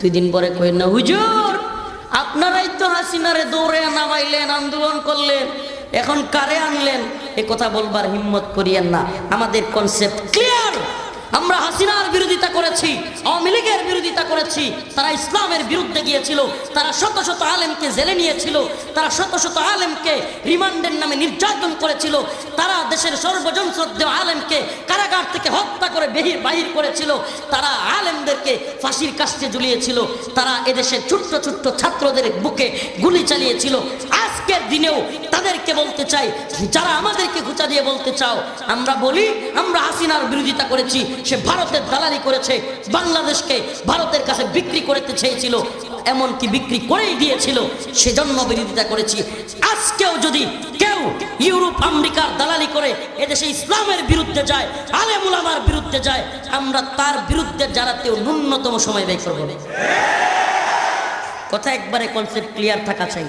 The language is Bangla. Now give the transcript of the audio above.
দুই দিন পরে কই না, হুজুর, আপনারাই তো হাসিনারে দৌড়ে নামাইলেন, আন্দোলন করলেন, এখন কারে আনলেন? এ কথা বলবার হিম্মত করিয়েন না। আমাদের কনসেপ্ট ক্লিয়ার আমরা হাসিনার বিরোধিতা করেছি, আওয়ামী লীগের বিরোধিতা করেছি, তারা ইসলামের বিরুদ্ধে গিয়েছিল, তারা শত শত আলেমকে জেলে নিয়েছিল, তারা শত শত আলেমকে রিমান্ডের নামে নির্যাতন করেছিল, তারা দেশের সর্বজন শ্রদ্ধেয় আলেমকে কারাগার থেকে হত্যা বেহির বাহির করেছিল, তারা আলেমদেরকে ফাঁসির কাস্টে ঝুলিয়েছিল, তারা এদেশের ছোট্ট ছোট্ট ছাত্রদের বুকে গুলি চালিয়েছিল। আজকের দিনেও তাদেরকে বলতে চাই, যারা আমাদেরকে ঘুচা দিয়ে বলতে চাও, আমরা বলি, আমরা হাসিনার বিরোধিতা করেছি, সে ভারতের দালালি করেছে, বাংলাদেশকে ভারতের কাছে বিক্রি করতে চেয়েছিল, এমনকি বিক্রি করেই দিয়েছিল, সেজন্য বিরোধিতা করেছি। আজকেও যদি ইউরোপ আমেরিকার দালালি করে এদেশে ইসলামের বিরুদ্ধে যায় আলেমুলামার বিরুদ্ধে যায়, আমরা তার বিরুদ্ধে জানাতেও ন্যূনতম সময় ব্যয় করব। কথা একবারে কনসেপ্ট ক্লিয়ার থাকা চাই